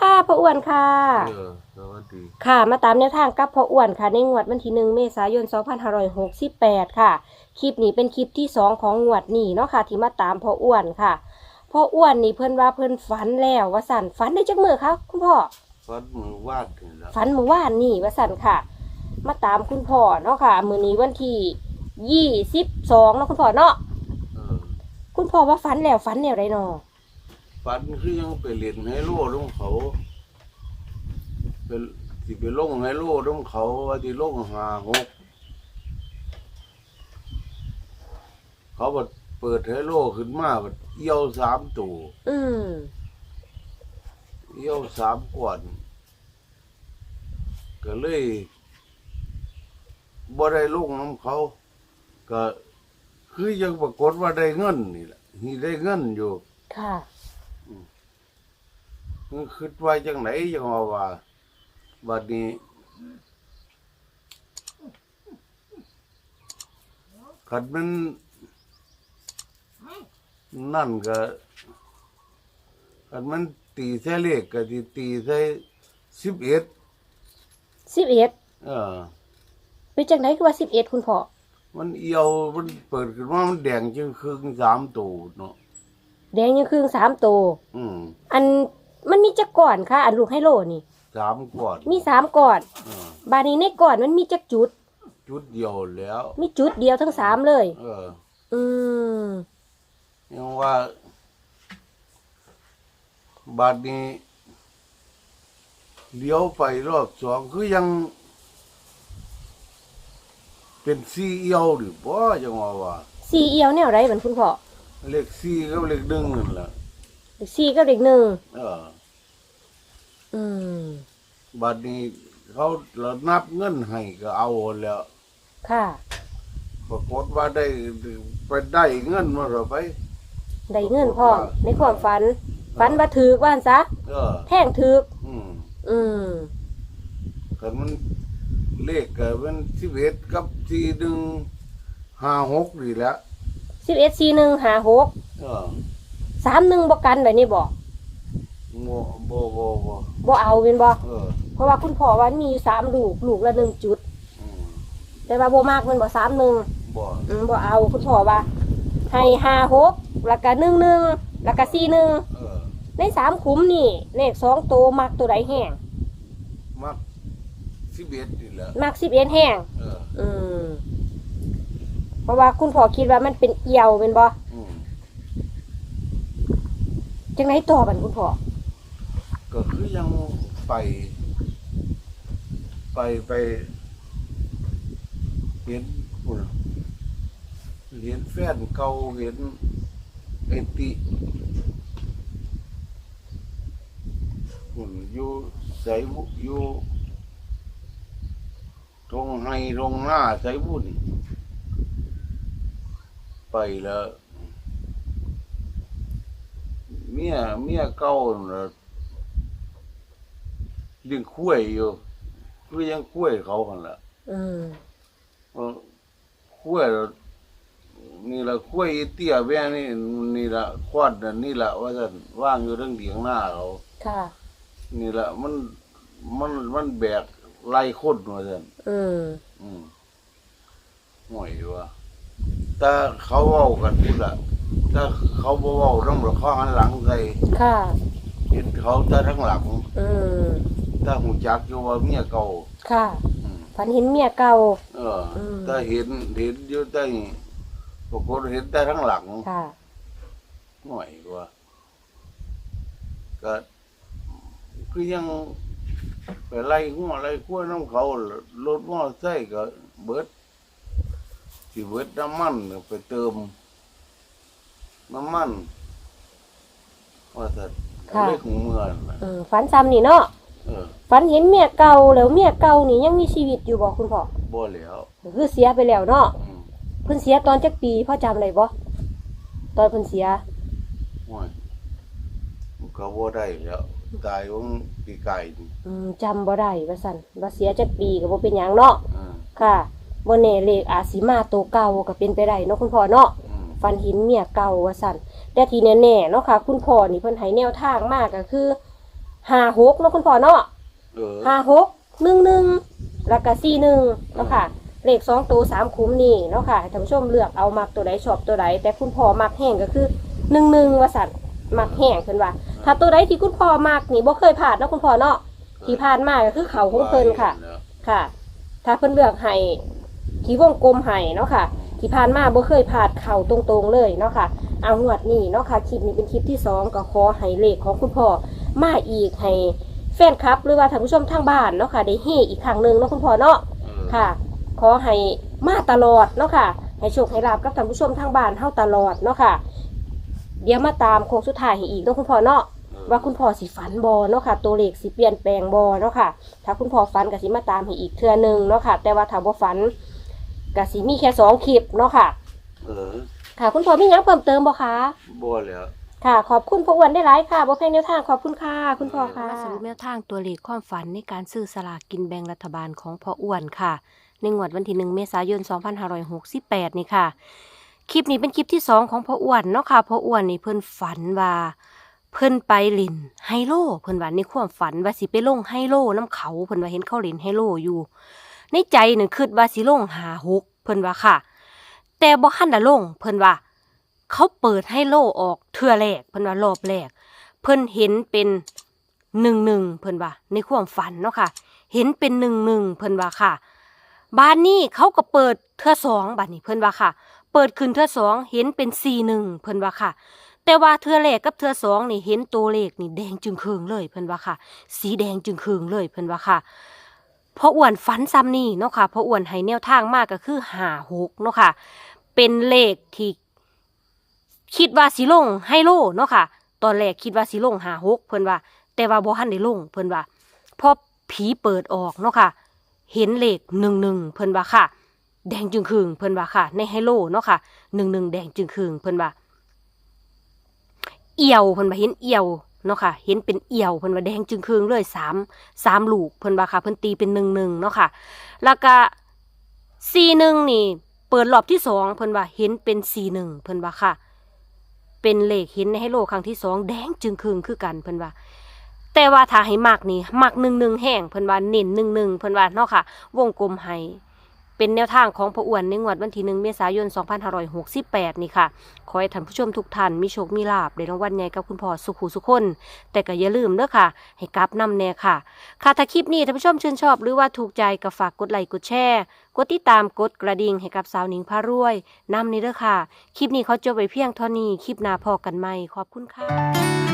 ค่ะพ่ออ้วนค่ะ เออสวัสดีค่ะ มาตามแนวทางกับพ่ออ้วนค่ะ ในงวดวันที่หนึ่งเมษายน 2568 ค่ะ คลิปนี้เป็นคลิปที่2ของงวดนี้เนาะค่ะ ที่มาตามพ่ออ้วนค่ะ พ่ออ้วนนี่เพิ่นว่าเพิ่นฝันแล้วว่าสั่นฝันได้จักมือคะคุณพ่อ ฟันมือวาดถึงแล้วฝันเมื่อวานนี่ว่าสั่นค่ะ มาตามคุณพ่อเนาะค่ะ มื้อนี้วันที่22เนาะคุณพ่อเนาะ เออคุณพ่อว่าฝันแล้วฝันแนวไรเนาะ ฟันคือยังไปเล่นไฮโลลงเขาเป็นสิไปลงไฮโลลงเขาว่าที่ลงหาหกเขาบัดเปิดไฮโลขึ้นมาบัดเอี่ยวสามตัวอืมเอี่ยวสามกวนก็เลยบ่ได้ลงน้ำเขา ก็คือยังปรากฏว่าได้เงินนี่แหละนี่ได้เงินอยู่ ค่ะ มันคิดว่าจังไหนจังว่าว่าบัดนี้ขัดมันนั่นก็ขัดมันตีใส่เลขก็ที่ตีใส่สิบเอ็ด11เออเป็นจังไดคือว่า11คุณพ่อมันเอียวมันเปิดขึ้นมามันแดงจึงครึ่งสามตูเนาะแดงยังครึ่งสามตัวอืมอัน มันมีจักก่อนค่ะ อันลูกไฮโลนี่ สามก่อนมีสามก่อนเออบานี้ในก่อนมันมีจักจุด จุดเดียวแล้ว มีจุดเดียวทั้งสามเลย เอออืมยังว่าบาดนี้เลี้ยวไปรอบสองคือยัง เป็นซีเอียวหรือบ่จังว่าว่าสี่เอียวแนวไรเหมือนคุณพ่อเลขซีกับเลขหนึ่งนั่นแหละ เลขสี่กับเลขหนึ่งเออ อืมบาดนี้เขาเรานับเงินให้ก็เอาแล้วค่ะ ปรากฏว่าได้ไปได้เงินมาเราไป ได้เงินพร้อมในความฝัน ฝันว่าถือกว่าหั่นซะ เออ แท่งถือกอืมอืม แต่มันเลขก็เป็นสิบเอ็ดกับสี่หนึ่งห้าหกดีแหล้วสิบเอ็ดสี่หนึ่งหาหกเออ สามหนึ่งบอกกันแบบนี้บอกโมโบโบโบบ่เอาเป็นบ่เออเพราะว่าคุณพ่อว่ามีอยู่สามลูกลูกละหนึ่งจุด อืมแต่ว่าบ่มากมันบ่สามหนึ่งบ่อืมบ่เอาคุณพ่อว่า ให้ห้าหกแล้วก็หนึ่งหนึ่งแล้วก็สี่หนึ่งเออในสามขุมนี่เลขสองตัวมักตัวใดแห้งมักสิบเอ็ดดีแหล้วมักสิบเอ็ดแห้ง เอออืม เพราะว่าคุณพ่อคิดว่ามันเป็นเอียวเป็นบ่อืม จังไหนต่อบันคุณพ่อก็คือยังไป ไปไปเห็นปุ่นเห็นแฟนเก่าเห็นเอ็นติปุ่นอยู่ใส่บุอยู่ตรงไห้ตรงหน้าใส่บุญไปแล้ว เมียเมียเก่าน่ะเลี้ยงคุ้ยอยู่คือยังคุ้ยเขากันละอืมเออคุ้ยแล้วนี่ละคุ้ยเตี้ยแว่นี่นี่ละควาดน่ะนี่ละว่าซั่นว่างอยู่เรื่องเดียงหน้าเขาค่ะ นี่ละมันมันมันแบกไล่คนว่าซั่นอืมอืมห่วยอยู่ว่าแต่เขาเว้ากันพุ่นละ ถ้าเขาบ่เว้านำหรอกเขาหันหลังใส่ค่ะ เห็นเขาแต่ทั้งหลังอืมถ้าหูจักอยู่ว่าเมียเก่าค่ะอืมฝันเห็นเมียเก่า เอออม ถ้าเห็นเห็นอยู่ใต้ปรากฏเห็นแต่ทั้งหลัง ค่ะ หน่อยกว่าก็คือยังไปไล่หัวไล่ขั้วน้ำเขารถมอไซค์ก็เบิดสิเบิดน้ำมันก็ไปเติม น้ำมันว่าแต่ค่ะ เล็กหูเมือนน่ะอืมฝันซ้ำนี่เนาะเออฝันเห็นเมียเก่าแล้วเมียเก่านี่ยังมีชีวิตอยู่บ่คุณพ่อบ่แล้วคือเสียไปแล้วเนาะอืมเพิ่นเสียตอนจักปีพ่อจำได้บ่ตอนเพิ่นเสียห่วยมันก็บ่ได้แล้วตายของปีไก่นี่อืมจำบ่ได้ว่าซั่นว่าเสียจักปีก็บ่เป็นหยังเนาะอ่าค่ะบ่แน่เลขอาจสิมาตัวเก่าก็เป็นไปได้เนาะคุณพ่อเนาะอืม ฝันเห็นเมียเก่าว่าซั่นแต่ที่แน่ๆเนาะค่ะ คุณพ่อนี่เพิ่นให้แนวทางมากก็คือห้าหกเนาะคุณพ่อเนาะเออห้าหกหนึ่งหนึ่งแล้วก็สี่หนึ่งเนาะค่ะ เลขสองตัวสามคุ้มนี่เนาะค่ะให้ท่านผู้ชมเลือกเอามักตัวใดชอบตัวใดแต่คุณพ่อมักแห้งก็คือหนึ่งหนึ่งว่าสัตว์มักแห้งเพิ่นว่า ถ้าตัวใดที่คุณพ่อมักนี่บ่เคยผ่านเนาะคุณพ่อเนาะที่ผ่านมาก็คือเขาของเพิ่นค่ะ ค่ะ ถ้าเพิ่นเลือกให้ที่วงกลมให้เนาะค่ะ ที่ผ่านมาบ่เคยผ่านเข่าตรงๆเลยเนาะค่ะ เอางวดนี้เนาะค่ะคลิปนี้เป็นคลิปที่สองก็ขอให้เลขของคุณพ่อมาอีกให้แฟนคลับ หรือว่าท่านผู้ชมทางบ้านเนาะค่ะได้เฮอีกครั้งหนึ่งเนาะคุณพ่อเนาะค่ะ ขอให้มาตลอดเนาะค่ะ ให้โชคให้ลาบกับท่านผู้ชมทางบ้านเฮาตลอดเนาะค่ะ เดี๋ยวมาตามโค้งสุดท้ายให้อีกเนาะคุณพ่อเนาะว่าคุณพ่อสิฝันบอเนาะค่ะ ตัวเลขสิเปลี่ยนแปลงบอเนาะค่ะ ถ้าคุณพ่อฝันก็สิมาตามให้อีกเทื่อหนึงเนาะค่ะ แต่ว่าถ้าบ่ฝัน ก็สิมีแค่สองคลิปเนาะค่ะ เออค่ะ คุณพ่อมีหยังเพิ่มเติมบ่คะ บ่แล้ว ค่ะ ขอบคุณพ่ออ้วนได้หลายค่ะบ่แพงแนวทางขอบคุณค่ะ คุณพ่อค่ะสรุปแนวทางตัวเลขความฝันในการซื้อสลากกินแบ่งรัฐบาลของพ่ออ้วนค่ะ ในงวดวันที่ 1 เมษายน 2568 นี่ค่ะ คลิปนี้เป็นคลิปที่สองของพ่ออ้วนเนาะค่ะพ่ออ้วนนี่เพิ่นฝันว่า เพิ่นไปเลินไฮโลเพิ่นว่าในความฝันว่าสิไปลงไฮโลน้ำเขาเพิ่นว่าเห็นเขาเล่นไฮโลอยู่ ในใจนึงคิดว่าสิลงหาหกเพิ่นว่าค่ะ แต่บ่ทันได้ลงเพิ่นว่า เขาเปิดไฮโลออกเทื่อแรกเพิ่นว่ารอบแรก เพิ่นเห็นเป็นหนึ่งหนึ่งเพิ่นว่า ในความฝันเนาะค่ะ เห็นเป็นหนึ่งหนึ่งเพิ่นว่าค่ะบ้านนี้เขาก็เปิดเทื่อสองบ้านนี้เพิ่นว่าค่ะ เปิดขึ้นเทื่อสองเห็นเป็นสี่หนึ่งเพิ่นว่าค่ะ แต่ว่าเทือแรกกับเทือสองนี่เห็นตัวเลขนี่แดงจึงเคืองเลยเพิ่นว่าค่ะ สีแดงจึงเคืองเลยเพิ่นว่าค่ะ พราะอ้วนฝันซ้ำนี่เนาะค่ะเพราะอ้วนให้แนวทางมากก็คือหาหกเนาะค่ะ เป็นเลขที่คิดว่าสิลงให้โลเนาะค่ะ ตอนแรกคิดว่าสิลงหาหกเพิ่นว่า แต่ว่าบ่ทันได้ลงเพิ่นว่าพอผีเปิดออกเนาะค่ะ เห็นเลขหนึ่งหนึ่งเพิ่นว่าค่ะ แดงจึงคืงเพิ่นว่าค่ะ ในไฮโลเนาะค่ะหนึ่งหนึ่งแดงจึงคืงเพิ่นว่าเอี่ยวเพิ่นว่าเห็นเอี่ยว เนาะค่ะ เห็นเป็นเอี่ยวเพิ่นว่าแดงจึงคืงเลยสามสามลูกเพิ่นว่าค่ะเพิ่นตีเป็นหนึ่งหนึ่งเนาะค่ะ แล้วก็สี่หนึ่งนี่ เปิดรอบที่สองเพิ่นว่าเห็นเป็นสี่หนึ่งเพิ่นว่าค่ะ เป็นเลขเห็นในไฮโลครั้งที่สองแดงจึงคืงคือกันเพิ่นว่าแต่ว่าถ้าให้มักนี่มักหนึ่งหนึ่งแห้งเพิ่นว่าเน้นหนึ่งหนึ่งเพิ่นว่าเนาะค่ะ วงกลมให้ เป็นแนวทางของพระอ้วนในงวดวันที่หนึ่งเมษายน 2568 นี่ค่ะ ขอให้ท่านผู้ชมทุกท่านมีโชค มีลาบได้รางวัลใหญ่กับคุณพ่อสุขุสุขคน แต่ก็อย่าลืมเด้อค่ะ ให้กลับนำแน่ค่ะ ค่ะถ้าคลิปนี้ท่านผู้ชมชื่นชอบหรือว่าถูกใจก็ฝากกดไลค์กดแชร์กดติดตามกดกระดิ่งให้กับสาวหนิงพารวยนำนี้เด้อค่ะ คลิปนี้เขาจบไปเพียงเท่านี้คลิปหน้าพอกันใหม่ขอบคุณค่ะ